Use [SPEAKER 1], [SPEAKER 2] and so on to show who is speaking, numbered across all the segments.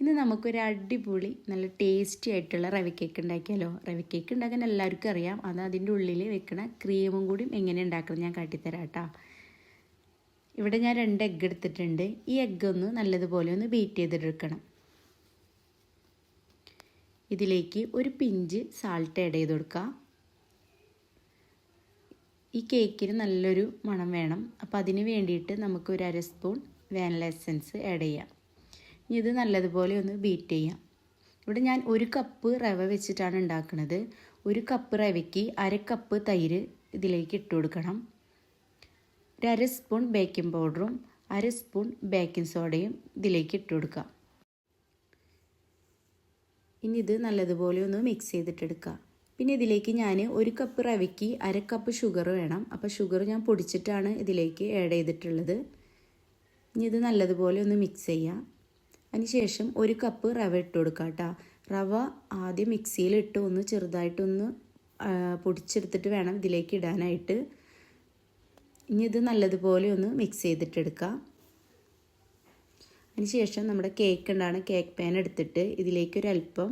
[SPEAKER 1] ഇന്ന് നമുക്കൊരു അടിപൊളി നല്ല ടേസ്റ്റി ആയിട്ടുള്ള റവ കേക്ക് ഉണ്ടാക്കിയാലോ? റവ കേക്ക് ഉണ്ടാക്കാൻ എല്ലാവർക്കും അറിയാം. അത് അതിന്റെ ഉള്ളിൽ വെക്കണ ക്രീമും കൂടി എങ്ങനെ ഉണ്ടാക്കണം ഞാൻ കാട്ടിത്തരാം കേട്ടോ. ഇവിടെ ഞാൻ രണ്ട് എഗ്ഗ് എടുത്തിട്ടുണ്ട്. ഈ എഗ്ഗ് ഒന്ന് നല്ലതുപോലെ ഒന്ന് ബീറ്റ് ചെയ്തെടുക്കണം. ഇതിലേക്ക് ഒരു പിഞ്ച് സാൾട്ട് ആഡ് ചെയ്ത് കൊടുക്കുക ഈ കേക്കിന് നല്ലൊരു മണം വേണം. അപ്പോൾ അതിന് വേണ്ടിയിട്ട് നമുക്ക് ഒരു അര സ്പൂൺ വാനില എസൻസ് ആഡ് ചെയ്യാം. ഇത് നല്ലതുപോലെ ഒന്ന് ബീറ്റ് ചെയ്യാം. ഇവിടെ ഞാൻ ഒരു കപ്പ് റവ വെച്ചിട്ടാണ് ഉണ്ടാക്കുന്നത് ഒരു കപ്പ് റവയ്ക്ക് അര കപ്പ് തൈര് ഇതിലേക്ക് ഇട്ട് കൊടുക്കണം. ഒരു അര സ്പൂൺ ബേക്കിംഗ് പൗഡറും അര സ്പൂൺ ബേക്കിംഗ് സോഡയും ഇതിലേക്ക് ഇട്ട് കൊടുക്കുക ഇനി ഇത് നല്ലതുപോലെ ഒന്ന് മിക്സ് ചെയ്തിട്ടെടുക്കുക പിന്നെ ഇതിലേക്ക് ഞാൻ ഒരു കപ്പ് റവയ്ക്ക് അര കപ്പ് ഷുഗർ വേണം. അപ്പോൾ ഷുഗർ ഞാൻ പൊടിച്ചിട്ടാണ് ഇതിലേക്ക് ആഡ് ചെയ്തിട്ടുള്ളത്. ഇനി ഇത് നല്ലതുപോലെ ഒന്ന് മിക്സ് ചെയ്യാം. അതിനുശേഷം ഒരു കപ്പ് റവ ഇട്ട് കൊടുക്കുക കേട്ടോ റവ ആദ്യം മിക്സിയിലിട്ട് ഒന്ന് ചെറുതായിട്ടൊന്ന് പൊടിച്ചെടുത്തിട്ട് വേണം ഇതിലേക്ക് ഇടാനായിട്ട്. ഇനി ഇത് നല്ലതുപോലെ ഒന്ന് മിക്സ് ചെയ്തിട്ടെടുക്കുക അതിനുശേഷം നമ്മുടെ കേക്ക് ഉണ്ടാണ് കേക്ക് പാൻ എടുത്തിട്ട് ഇതിലേക്ക് ഒരല്പം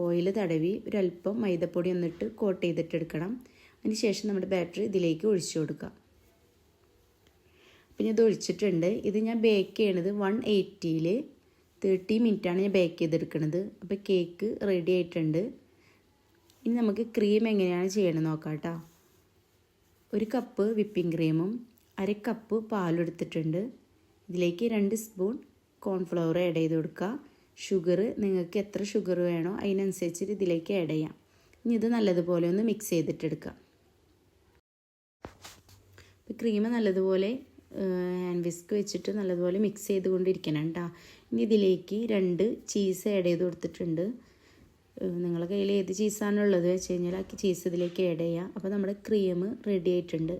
[SPEAKER 1] ഓയിൽ തടവി ഒരല്പം മൈദപ്പൊടി ഒന്നിട്ട് കോട്ട് ചെയ്തിട്ടെടുക്കണം. അതിനുശേഷം നമ്മുടെ ബാറ്ററി ഇതിലേക്ക് ഒഴിച്ചു കൊടുക്കുക പിന്നെ ഇത് ഒഴിച്ചിട്ടുണ്ട്. ഇത് ഞാൻ ബേക്ക് ചെയ്യണത് വൺ എയ്റ്റിയിൽ തേർട്ടി മിനിറ്റാണ് ഞാൻ ബേക്ക് ചെയ്തെടുക്കുന്നത് അപ്പോൾ കേക്ക് റെഡി ആയിട്ടുണ്ട്. ഇനി നമുക്ക് ക്രീം എങ്ങനെയാണ് ചെയ്യണമെന്ന് നോക്കാം കേട്ടോ ഒരു കപ്പ് വിപ്പിംഗ് ക്രീമും അര കപ്പ് പാലും എടുത്തിട്ടുണ്ട്. ഇതിലേക്ക് രണ്ട് സ്പൂൺ കോൺഫ്ലവർ ആഡ് ചെയ്ത് കൊടുക്കുക. ഷുഗർ നിങ്ങൾക്ക് എത്ര ഷുഗർ വേണോ അതിനനുസരിച്ച് ഇതിലേക്ക് ആഡ് ചെയ്യാം. ഇനി ഇത് നല്ലതുപോലെ ഒന്ന് മിക്സ് ചെയ്തിട്ടെടുക്കാം ക്രീം നല്ലതുപോലെ ഹാൻഡ് വിസ്ക് വെച്ചിട്ട് നല്ലതുപോലെ മിക്സ് ചെയ്തുകൊണ്ടിരിക്കണം കേട്ടോ. ഇനി ഇതിലേക്ക് രണ്ട് ചീസ് ആഡ് ചെയ്ത് കൊടുത്തിട്ടുണ്ട്. നിങ്ങളുടെ കയ്യിൽ ഏത് ചീസാണുള്ളത് വെച്ച് കഴിഞ്ഞാൽ ആ ചീസ് ഇതിലേക്ക് ആഡ് ചെയ്യാം. അപ്പോൾ നമ്മുടെ ക്രീം റെഡി ആയിട്ടുണ്ട്.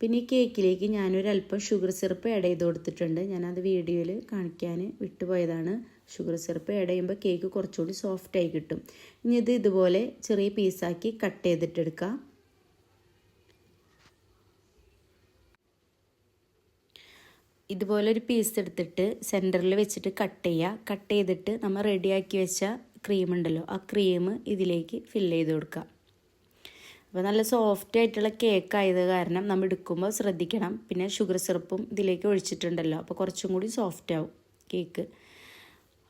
[SPEAKER 1] പിന്നെ ഈ കേക്കിലേക്ക് ഞാനൊരല്പം ഷുഗർ സിറപ്പ് ആഡ് ചെയ്ത് കൊടുത്തിട്ടുണ്ട്. ഞാനത് വീഡിയോയിൽ കാണിക്കാൻ വിട്ടുപോയതാണ്. ഷുഗർ സിറപ്പ് ആഡ് ചെയ്യുമ്പോൾ കേക്ക് കുറച്ചുകൂടി സോഫ്റ്റായി കിട്ടും. ഇനി ഇത് ഇതുപോലെ ചെറിയ പീസാക്കി കട്ട് ചെയ്തിട്ടെടുക്കാം ഇതുപോലെ ഒരു പീസ് എടുത്തിട്ട് സെന്ററിൽ വെച്ചിട്ട് കട്ട് ചെയ്യുക കട്ട് ചെയ്തിട്ട് നമ്മൾ റെഡിയാക്കി വെച്ച ക്രീം ഉണ്ടല്ലോ ആ ക്രീം ഇതിലേക്ക് ഫില്ല് ചെയ്ത് കൊടുക്കുക അപ്പോൾ നല്ല സോഫ്റ്റ് ആയിട്ടുള്ള കേക്ക് ആയത് കാരണം നമ്മൾ എടുക്കുമ്പോൾ ശ്രദ്ധിക്കണം. പിന്നെ ഷുഗർ സിറപ്പും ഇതിലേക്ക് ഒഴിച്ചിട്ടുണ്ടല്ലോ അപ്പോൾ കുറച്ചും കൂടി സോഫ്റ്റ് ആവും കേക്ക്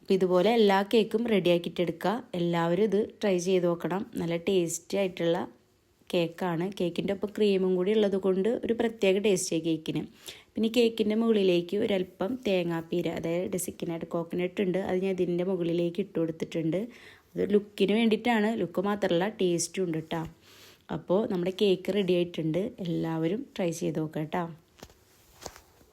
[SPEAKER 1] അപ്പോൾ ഇതുപോലെ എല്ലാ കേക്കും റെഡിയാക്കിയിട്ടെടുക്കുക എല്ലാവരും ഇത് ട്രൈ ചെയ്ത് നോക്കണം. നല്ല ടേസ്റ്റി ആയിട്ടുള്ള കേക്കാണ്. കേക്കിന്റെ ഒപ്പം ക്രീമും കൂടി ഉള്ളത് കൊണ്ട് ഒരു പ്രത്യേക ടേസ്റ്റിയാണ് കേക്കിന്. പിന്നെ കേക്കിന്റെ മുകളിലേക്ക് ഒരല്പം തേങ്ങാപ്പീര അതായത് ഡെസിക്കിനായിട്ട് കോക്കനട്ട് ഉണ്ട്. അത് ഞാൻ ഇതിന്റെ മുകളിലേക്ക് ഇട്ട് കൊടുത്തിട്ടുണ്ട്. അത് ലുക്കിന് വേണ്ടിയിട്ടാണ്. ലുക്ക് മാത്രമല്ല ടേസ്റ്റും ഉണ്ട് കേട്ടോ അപ്പോൾ നമ്മുടെ കേക്ക് റെഡി ആയിട്ടുണ്ട്. എല്ലാവരും ട്രൈ ചെയ്ത് നോക്കാം കേട്ടോ